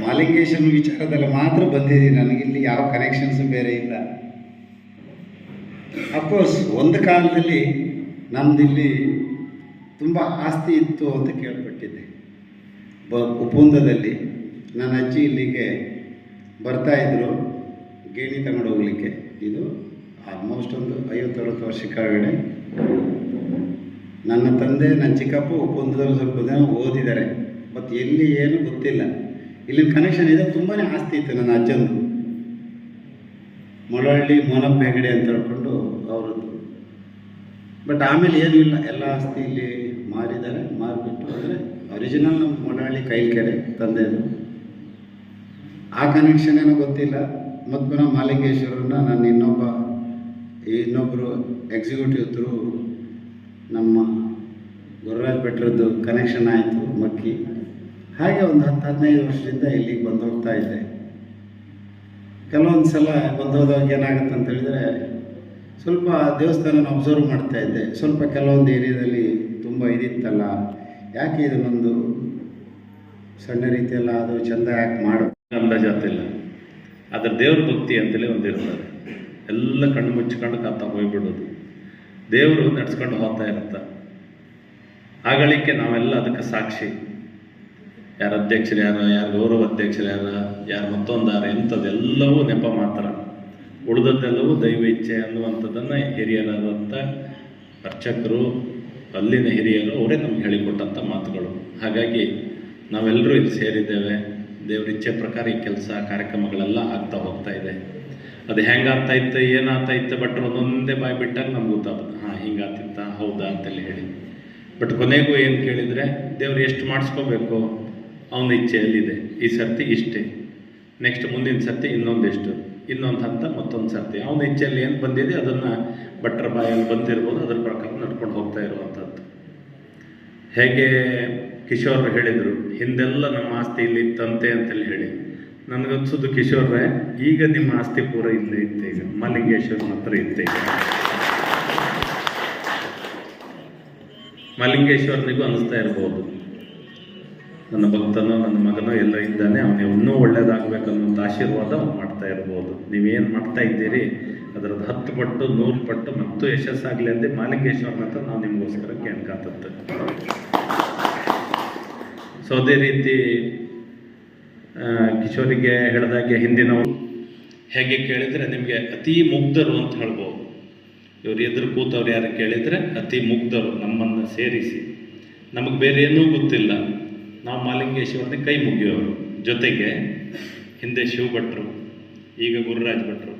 ಮಾಲಿಂಗೇಶ್ವರನ ವಿಚಾರದಲ್ಲಿ ಮಾತ್ರ ಬಂದಿದ್ದೀನಿ. ನನಗಿಲ್ಲಿ ಯಾವ ಕನೆಕ್ಷನ್ಸ್ ಬೇರೆ ಇಲ್ಲ. ಅಫ್ಕೋರ್ಸ್ ಒಂದು ಕಾಲದಲ್ಲಿ ನಮ್ಮದಿಲ್ಲಿ ತುಂಬ ಆಸ್ತಿ ಇತ್ತು ಅಂತ ಕೇಳ್ಪಟ್ಟಿದ್ದೆ. ಬ ಉಪ್ಪುಂದದಲ್ಲಿ ನನ್ನ ಅಜ್ಜಿ ಇಲ್ಲಿಗೆ ಬರ್ತಾಯಿದ್ರು ಗೇಣಿ ತಗೊಂಡು ಹೋಗ್ಲಿಕ್ಕೆ. ಇದು ಆಲ್ಮೋಸ್ಟ್ ಒಂದು ಐವತ್ತರವತ್ತು ವರ್ಷ ಕೆಳಗಡೆ ನನ್ನ ತಂದೆ, ನನ್ನ ಚಿಕ್ಕಪ್ಪ ಕುಂದದಲ್ಲಿ ಸ್ವಲ್ಪ ಜನ ಓದಿದ್ದಾರೆ. ಮತ್ತು ಎಲ್ಲಿ ಏನು ಗೊತ್ತಿಲ್ಲ. ಇಲ್ಲಿನ ಕನೆಕ್ಷನ್ ಇದೆ ತುಂಬಾ ಆಸ್ತಿ ಇತ್ತು ನನ್ನ ಅಜ್ಜಂದು. ಮೊಳಹಳ್ಳಿ ಮೋನಪ್ಪ ಹೆಗಡೆ ಅಂತ ಹೇಳ್ಕೊಂಡು ಅವರದ್ದು. ಬಟ್ ಆಮೇಲೆ ಏನೂ ಇಲ್ಲ, ಎಲ್ಲ ಆಸ್ತಿ ಇಲ್ಲಿ ಮಾರಿದ್ದಾರೆ. ಮಾರಿಬಿಟ್ಟು ಅಂದರೆ ಒರಿಜಿನಲ್ ನಮ್ಮ ಮೊಳಹಳ್ಳಿ ಕೈಲ್ಕೆರೆ ತಂದೆದು. ಆ ಕನೆಕ್ಷನ್ ಏನೋ ಗೊತ್ತಿಲ್ಲ. ಮತ್ತು ಪುನಃ ನಾನು ಇನ್ನೊಬ್ಬ ಇನ್ನೊಬ್ಬರು ಎಕ್ಸಿಕ್ಯೂಟಿವ್ ಥ್ರೂ ನಮ್ಮ ಗುರುರಾಜ್ ಭಟ್ರದ್ದು ಕನೆಕ್ಷನ್ ಆಯಿತು, ಮಕ್ಕಿ. ಹಾಗೆ ಒಂದು ಹತ್ತು, ಹದಿನೈದು ವರ್ಷದಿಂದ ಇಲ್ಲಿಗೆ ಬಂದು ಹೋಗ್ತಾ ಇದ್ದೆ. ಕೆಲವೊಂದು ಸಲ ಬಂದು ಹೋದಾಗ ಏನಾಗುತ್ತೆ ಅಂತ ಹೇಳಿದರೆ, ಸ್ವಲ್ಪ ದೇವಸ್ಥಾನನ ಅಬ್ಸರ್ವ್ ಮಾಡ್ತಾ ಇದ್ದೆ. ಸ್ವಲ್ಪ ಕೆಲವೊಂದು ಏರಿಯಾದಲ್ಲಿ ತುಂಬ ಇದಿತ್ತಲ್ಲ, ಯಾಕೆ ಇದನ್ನೊಂದು ಸಣ್ಣ ರೀತಿಯಲ್ಲ ಅದು ಚೆಂದ ಯಾಕೆ ಮಾಡು. ಅಂದಾಜಾತಿಲ್ಲ ಅದ್ರ ದೇವ್ರ ಭಕ್ತಿ ಅಂತಲೇ ಒಂದಿರ್ತದೆ ಎಲ್ಲ ಕಣ್ಣು ಮುಚ್ಚಿಕೊಂಡು ಕಾತ ಹೋಗ್ಬಿಡೋದು. ದೇವರು ನಡ್ಸ್ಕೊಂಡು ಹೋಗ್ತಾ ಇರುತ್ತ. ಆಗಳಿಕೆ ನಾವೆಲ್ಲ ಅದಕ್ಕೆ ಸಾಕ್ಷಿ. ಯಾರ ಅಧ್ಯಕ್ಷರು ಯಾರ ಯಾರ ಗೌರವ ಅಧ್ಯಕ್ಷರು ಯಾರ, ಯಾರು ಮತ್ತೊಂದಾರ ಎಂಥದ್ದೆಲ್ಲವೂ ನೆಪ ಮಾತ್ರ ಉಳಿದದ್ದೆಲ್ಲವೂ ದೈವ ಇಚ್ಛೆ ಅನ್ನುವಂಥದ್ದನ್ನು ಹಿರಿಯರಾದಂಥ ಅರ್ಚಕರು, ಅಲ್ಲಿನ ಹಿರಿಯರು ಅವರೇ ನಮ್ಗೆ ಹೇಳಿಕೊಟ್ಟಂಥ ಮಾತುಗಳು. ಹಾಗಾಗಿ ನಾವೆಲ್ಲರೂ ಇಲ್ಲಿ ಸೇರಿದ್ದೇವೆ. ದೇವ್ರ ಇಚ್ಛೆ ಪ್ರಕಾರ ಈ ಕೆಲಸ, ಕಾರ್ಯಕ್ರಮಗಳೆಲ್ಲ ಆಗ್ತಾ ಹೋಗ್ತಾ ಇದೆ. ಅದು ಹೆಂಗಾಗ್ತಾ ಇತ್ತು, ಏನಾಗ್ತಾ ಇತ್ತು ಬಟ್ ಒಂದೊಂದೇ ಬಾಯಿ ಬಿಟ್ಟಾಗ ನಮ್ಗೆ ಗೊತ್ತಾಗ್ತದೆ. ಹಾಂ, ಹಿಂಗಾಗ್ತಿತ್ತ? ಹೌದಾ ಅಂತೇಳಿ ಹೇಳಿ. ಬಟ್ ಕೊನೆಗೂ ಏನು ಕೇಳಿದರೆ, ದೇವ್ರು ಎಷ್ಟು ಮಾಡಿಸ್ಕೋಬೇಕು ಅವನ ಇಚ್ಛೆಯಲ್ಲಿದೆ. ಈ ಸರ್ತಿ ಇಷ್ಟೇ. ನೆಕ್ಸ್ಟ್ ಮುಂದಿನ ಸರ್ತಿ ಇನ್ನೊಂದಿಷ್ಟು. ಇನ್ನೊಂದು ಹಂತ, ಮತ್ತೊಂದು ಸರ್ತಿ. ಅವನ ಇಚ್ಛೆಯಲ್ಲಿ ಏನು ಬಂದಿದೆ, ಅದನ್ನು ಭಟ್ರ ಬಾಯಲ್ಲಿ ಬಂದಿರ್ಬೋದು, ಅದ್ರ ಪ್ರಕಾರ ನಡ್ಕೊಂಡು ಹೋಗ್ತಾ ಇರುವಂಥದ್ದು. ಹೇಗೆ ಕಿಶೋರ್ ಹೇಳಿದರು, ಹಿಂದೆಲ್ಲ ನಮ್ಮ ಆಸ್ತಿ ಇಲ್ಲಿ ಇತ್ತಂತೆ ಅಂತೇಳಿ ಹೇಳಿ. ನನಗನ್ಸೋದು ಕಿಶೋರ್ರೆ, ಈಗ ನಿಮ್ಮ ಆಸ್ತಿ ಪೂರ ಇಲ್ಲೇ ಇತ್ತು ಈಗ. ಮಲ್ಲಿಂಗೇಶ್ವರನ ಹತ್ರ ಇತ್ತು ಮಲ್ಲಿಂಗೇಶ್ವರನಿಗೂ ಅನಿಸ್ತಾ ಇರ್ಬೋದು. ನನ್ನ ಭಕ್ತನೋ, ನನ್ನ ಮಗನೋ ಎಲ್ಲ ಇದ್ದಾನೆ ಅವನಿಗೆ ಇನ್ನೂ ಒಳ್ಳೇದಾಗಬೇಕನ್ನೋಂಥ ಆಶೀರ್ವಾದ ಅವ್ನು ಮಾಡ್ತಾ ಇರ್ಬೋದು. ನೀವೇನು ಮಾಡ್ತಾ ಇದ್ದೀರಿ? ಅದರದ್ದು ಹತ್ತು ಪಟ್ಟು, ನೂರು ಪಟ್ಟು ಮತ್ತು ಯಶಸ್ಸಾಗಲಿ ಅಂದರೆ ಮಾಲಿಂಗೇಶ್ವರನ ಹತ್ರ ನಾವು ನಿಮಗೋಸ್ಕರ ಕೇಳ್ಕಾತದ್ದು. ಸೊ ಅದೇ ರೀತಿ ಕಿಶೋರಿಗೆ ಹೇಳಿದಾಗೆ ಹಿಂದಿನವರು ಹೇಗೆ ಕೇಳಿದರೆ ನಿಮಗೆ ಅತಿ ಮುಗ್ಧರು ಅಂತ ಹೇಳ್ಬೋದು. ಇವ್ರು ಎದುರು ಕೂತವ್ರು ಯಾರು ಕೇಳಿದರೆ ಅತಿ ಮುಗ್ಧರು ನಮ್ಮನ್ನು ಸೇರಿಸಿ. ನಮಗೆ ಬೇರೆ ಏನೂ ಗೊತ್ತಿಲ್ಲ. ನಾವು ಮಾಲಿಂಗೇಶ್ವರನ ಕೈ ಮುಗಿಯೋರು. ಜೊತೆಗೆ ಹಿಂದೆ ಶಿವ ಭಟ್ರು ಈಗ ಗುರುರಾಜ್ ಭಟ್ರು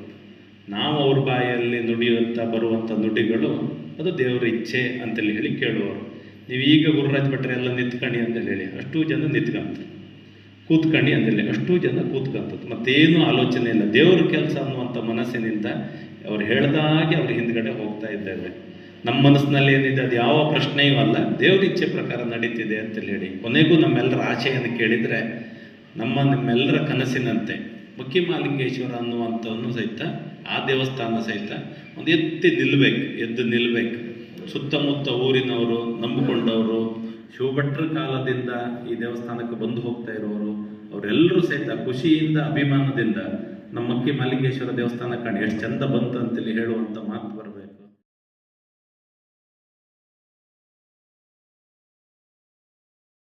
ನಾವು ಅವ್ರ ಬಾಯಲ್ಲಿ ನುಡಿಯುವಂಥ ಬರುವಂಥ ನುಡಿಗಳು ಅದು ದೇವರ ಇಚ್ಛೆ ಅಂತೇಳಿ ಹೇಳಿ ಕೇಳುವವರು. ನೀವು ಈಗ ಗುರುರಾಜ್ ಭಟ್ರೆ ಎಲ್ಲ ನಿಂತ್ಕಣಿ ಅಂತೇಳಿ ಹೇಳಿ. ಅಷ್ಟು ಜನ ನಿಂತ್ಕೊಂತಾರೆ ಕೂತ್ಕಣಿ ಹೇಳಿ. ಅಷ್ಟು ಜನ ಕೂತ್ಕೊಂತದ್ದು ಮತ್ತೇನು ಆಲೋಚನೆ ಇಲ್ಲ. ದೇವ್ರ ಕೆಲಸ ಅನ್ನುವಂಥ ಮನಸ್ಸಿನಿಂದ ಅವ್ರು ಹೇಳ್ದಾಗೆ ಅವ್ರ ಹಿಂದ್ಗಡೆ ಹೋಗ್ತಾ ಇದ್ದೇವೆ ನಮ್ಮ ಮನಸ್ಸಿನಲ್ಲಿ ಏನಿದೆ ಅದು ಯಾವ ಪ್ರಶ್ನೆಯೂ ಅಲ್ಲ. ದೇವ್ರ ಇಚ್ಛೆ ಪ್ರಕಾರ ನಡೀತಿದೆ ಅಂತ ಹೇಳಿ. ಕೊನೆಗೂ ನಮ್ಮೆಲ್ಲರ ಆಶೆಯನ್ನು ಕೇಳಿದರೆ ನಮ್ಮ ನಿಮ್ಮೆಲ್ಲರ ಕನಸಿನಂತೆ ಮುಖ್ಯ ಮಾಲಿಂಗೇಶ್ವರ ಅನ್ನುವಂಥವನ್ನು ಸಹಿತ, ಆ ದೇವಸ್ಥಾನ ಸಹಿತ ಒಂದು ಎತ್ತಿ ನಿಲ್ಬೇಕು, ಎದ್ದು ನಿಲ್ಬೇಕು. ಸುತ್ತಮುತ್ತ ಊರಿನವರು, ನಂಬಿಕೊಂಡವರು, ಶಿವಭಟ್ರ ಕಾಲದಿಂದ ಈ ದೇವಸ್ಥಾನಕ್ಕೆ ಬಂದು ಹೋಗ್ತಾ ಇರೋರು, ಅವರೆಲ್ಲರೂ ಸಹಿತ ಖುಷಿಯಿಂದ, ಅಭಿಮಾನದಿಂದ ನಮ್ಮಕ್ಕಿ ಮಲ್ಲಿಂಗೇಶ್ವರ ದೇವಸ್ಥಾನ ಕಾಣಿ ಎಷ್ಟು ಚಂದ ಬಂತು ಅಂತೇಳಿ ಹೇಳುವಂಥ ಮಾತು